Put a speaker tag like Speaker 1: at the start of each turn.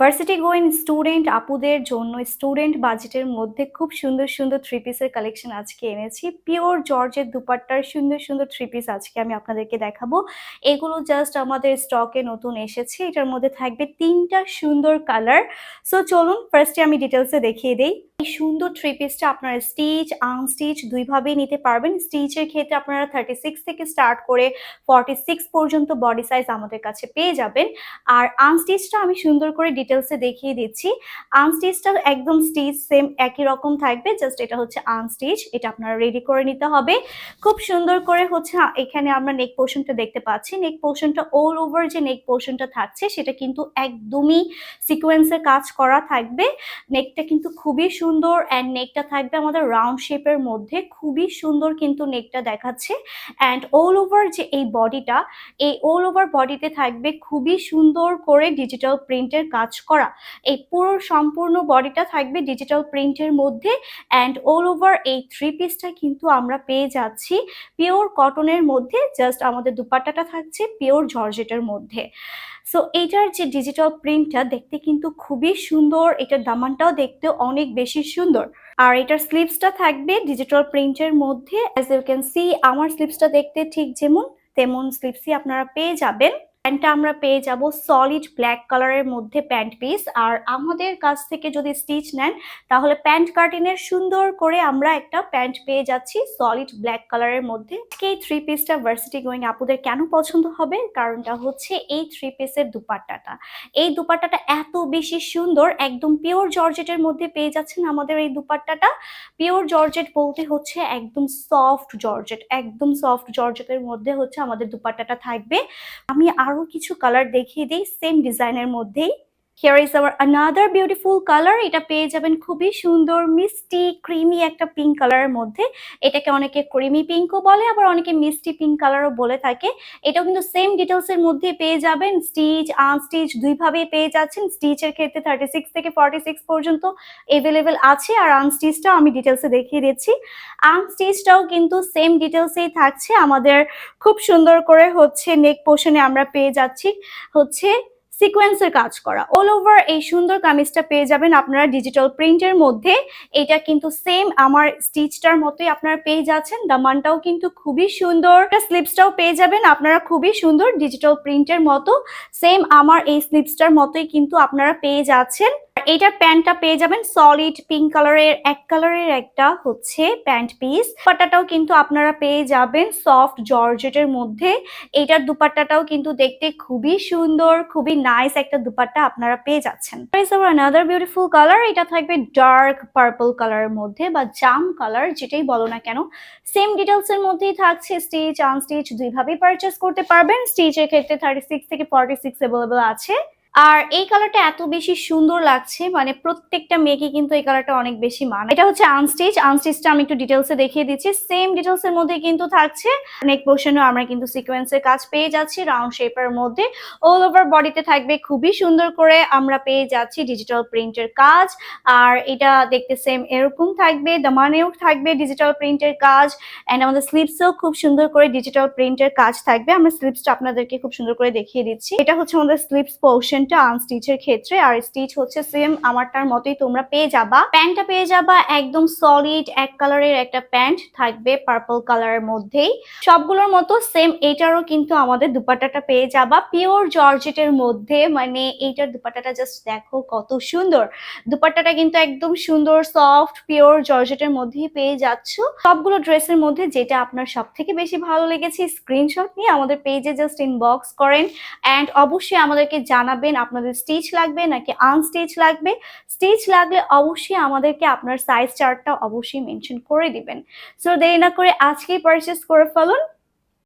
Speaker 1: Varsity going student আপুদের জন্য student বাজেটের মধ্যে খুব সুন্দর সুন্দর থ্রি পিসের কালেকশন আজকে এনেছি। পিওর জর্জের দুপাট্টার সুন্দর সুন্দর থ্রি পিস আজকে আমি আপনাদেরকে দেখাবো। এগুলো জাস্ট আমাদের স্টকে নতুন এসেছে। এটার মধ্যে থাকবে তিনটা সুন্দর কালার সো চলুন ফার্স্টে আমি ডিটেলসে দেখিয়ে দিই। এই সুন্দর থ্রি পিসটা আপনারা স্টিচ আনস্টিচ দুইভাবেই নিতে পারবেন। স্টিচের ক্ষেত্রে আপনারা থার্টি সিক্স থেকে স্টার্ট করে ফর্টি সিক্স পর্যন্ত বডি সাইজ আমাদের কাছে পেয়ে যাবেন। আর আনস্টিচটা আমি সুন্দর করে ডিটেলসে দেখিয়ে দিচ্ছি। আনস্টিচটা একদম স্টিচ সেম একই রকম থাকবে জাস্ট এটা হচ্ছে আনস্টিচ এটা আপনারা রেডি করে নিতে হবে। খুব সুন্দর করে হচ্ছে এখানে আমরা নেক পোর্শনটা দেখতে পাচ্ছি। নেক পোর্শনটা অল ওভার যে নেক পোর্শনটা থাকছে, সেটা কিন্তু একদমই সিকোয়েন্সের কাজ করা থাকবে। নেকটা কিন্তু খুবই সুন্দর অ্যান্ড নেকটা থাকবে আমাদের রাউন্ড শেপের মধ্যে। খুবই সুন্দর কিন্তু নেকটা দেখাচ্ছে। অ্যান্ড অল ওভার যে এই বডিটা এই অল ওভার বডিতে থাকবে খুবই সুন্দর করে ডিজিটাল প্রিন্টের কাজ করা। এই পুরো সম্পূর্ণ বডিটা থাকবে ডিজিটাল প্রিন্টের মধ্যে। অ্যান্ড অল ওভার এই থ্রি পিসটা কিন্তু আমরা পেয়ে যাচ্ছি পিওর কটনের মধ্যে। জাস্ট আমাদের দুপাট্টাটা থাকছে পিওর জর্জেটের মধ্যে। সো এইটার যে ডিজিটাল প্রিন্টটা দেখতে কিন্তু খুবই সুন্দর। এটার দামানটাও দেখতে অনেক বেশি সুন্দর। আর এটার স্লিপসটা থাকবে ডিজিটাল প্রিন্টের মধ্যে। অ্যাজ ইউ ক্যান সি আমার স্লিপসটা দেখতে ঠিক যেমন, তেমন স্লিপসই আপনারা পেয়ে যাবেন। প্যান্টটা আমরা পেয়ে যাব সলিড ব্ল্যাক কালারের মধ্যে প্যান্ট পিস আর আমাদের কাছ থেকে যদি স্টিচ নেন, তাহলে প্যান্ট কার্টিনের সুন্দর করে আমরা একটা প্যান্ট পেয়ে যাচ্ছি সলিড ব্ল্যাক কালারের মধ্যে। এই থ্রি পিসটা ভার্সিটি গোয়িং আপুদের কেন পছন্দ হবে? কারণটা হচ্ছে এই থ্রি পিসের দুপাট্টাটা। এই দুপাট্টাটা এত বেশি সুন্দর, একদম পিওর জর্জেটের মধ্যে পেয়ে যাচ্ছেন আমাদের এই দুপাট্টাটা। পিওর জর্জেট বলতে হচ্ছে একদম সফট জর্জেট একদম সফট জর্জেটের মধ্যে হচ্ছে আমাদের দুপাট্টাটা থাকবে। আমি আরও কিছু কালার দেখিয়ে দিই সেম ডিজাইনের মধ্যেই। Here is our another beautiful colour এটা পেয়ে যাবেন খুবই সুন্দর, মিষ্টি ক্রিমি একটা পিঙ্ক কালারের মধ্যে। এটাকে অনেকে ক্রিমি পিঙ্কও বলে, আবার অনেকে মিষ্টি পিঙ্ক কালারও বলে থাকে। এটাও কিন্তু সেম ডিটেলসের মধ্যে পেয়ে যাবেন। স্টিচ আনস্টিচ দুইভাবেই পেয়ে যাচ্ছেন। স্টিচের ক্ষেত্রে থার্টি সিক্স থেকে ফর্টি সিক্স পর্যন্ত এভেলেবেল আছে, আর আনস্টিচটাও আমি ডিটেলসে দেখিয়ে দিচ্ছি। আনস্টিচটাও কিন্তু সেম ডিটেলসেই থাকছে। আমাদের খুব সুন্দর করে হচ্ছে নেক পোর্শনে আমরা পেয়ে যাচ্ছি। হচ্ছে সিকোয়েন্সের কাজ করা। অল ওভার এই সুন্দর কামিজটা পেয়ে যাবেন আপনারা ডিজিটাল প্রিন্টের মধ্যে। এটা কিন্তু সেম আমার স্টিচটার মতোই আপনারা পেয়ে যাচ্ছেন। দামানটাও কিন্তু খুবই সুন্দর। স্লিপসটাও পেয়ে যাবেন। আপনারা খুবই সুন্দর ডিজিটাল প্রিন্টের মতো। সেম আমার এই স্লিপসটার মতোই কিন্তু আপনারা পেয়ে যাচ্ছেন। আর এইটার প্যান্টটা পেয়ে যাবেন সলিড পিঙ্ক কালারের এক কালারের একটা হচ্ছে প্যান্ট পিস দুপাট্টাটাও কিন্তু আপনারা পেয়ে যাবেন সফট জর্জেটের মধ্যে। এইটার দুপাট্টাটাও কিন্তু দেখতে খুবই সুন্দর, খুবই নাইস একটা দুপাট্টা আপনারা পেয়ে যাচ্ছেন। আনাদার বিউটিফুল কালার এটা থাকবে ডার্ক পার্পল কালারের মধ্যে বা জাম কালার যেটাই বলো না কেন। সেম ডিটেলস এর মধ্যেই থাকছে স্টিচ আনস্টিচ দুইভাবেই পারচেস করতে পারবেন। স্টিচের ক্ষেত্রে থার্টি সিক্স থেকে ফর্টি সিক্স অ্যাভেলেবল আছে। আর এই কালারটা এত বেশি সুন্দর লাগছে মানে প্রত্যেকটা মেয়েকে কিন্তু এই কালারটা অনেক বেশি মান এটা হচ্ছে আনস্টিচ আনস্টিচটা আমি একটু ডিটেলসে দেখিয়ে দিচ্ছি। সেম ডিটেলস এর মধ্যে কিন্তু থাকছে। নেক পোর্শনও আমরা কিন্তু সিকোয়েন্সের কাজ পেয়ে যাচ্ছি রাউন্ড শেপের মধ্যে। অল ওভার বডিতে থাকবে খুবই সুন্দর করে আমরা পেয়ে যাচ্ছি ডিজিটাল প্রিন্টের কাজ। আর এটা দেখতে সেম এরকম থাকবে দামানেও থাকবে ডিজিটাল প্রিন্টের কাজ। অ্যান্ড আমাদের স্লিপসেও খুব সুন্দর করে ডিজিটাল প্রিন্টের কাজ থাকবে। আমরা স্লিপসটা আপনাদেরকে খুব সুন্দর করে দেখিয়ে দিচ্ছি। এটা হচ্ছে আমাদের স্লিপস পোর্শনটা আনস্টিচের ক্ষেত্রে, আর স্টিচ হচ্ছে সেম আমারটার মতোই তোমরা পেয়ে যাবা। প্যান্টটা পেয়ে যাবা একদম সলিড এক কালারের একটা প্যান্ট থাকবে পার্পল কালারের মধ্যেই। সবগুলোর মতো সেম এটারও কিন্তু আমাদের দুপাট্টাটা পেয়ে যাবা। পিওর জর্জেটের মধ্যে মানে এইটার দুপাট্টাটা জাস্ট দেখো কত সুন্দর। দুপাট্টাটা কিন্তু একদম সুন্দর সফট পিওর জর্জেটের মধ্যেই পেয়ে যাচ্ছ। সবগুলো ড্রেসের মধ্যে যেটা আপনার সব থেকে বেশি ভালো লেগেছে স্ক্রিনশট নিয়ে আমাদের পেজে জাস্ট ইনবক্স করেন। অ্যান্ড অবশ্যই আমাদেরকে জানাবেন আপনাদের স্টিচ লাগবে নাকি আনস্টিচ লাগবে? স্টিচ লাগলে অবশ্যই আমাদেরকে আপনার সাইজ চার্টটা অবশ্যই মেনশন করে দিবেন। সো দেরি না করে আজকেই পারচেস করে ফেলুন।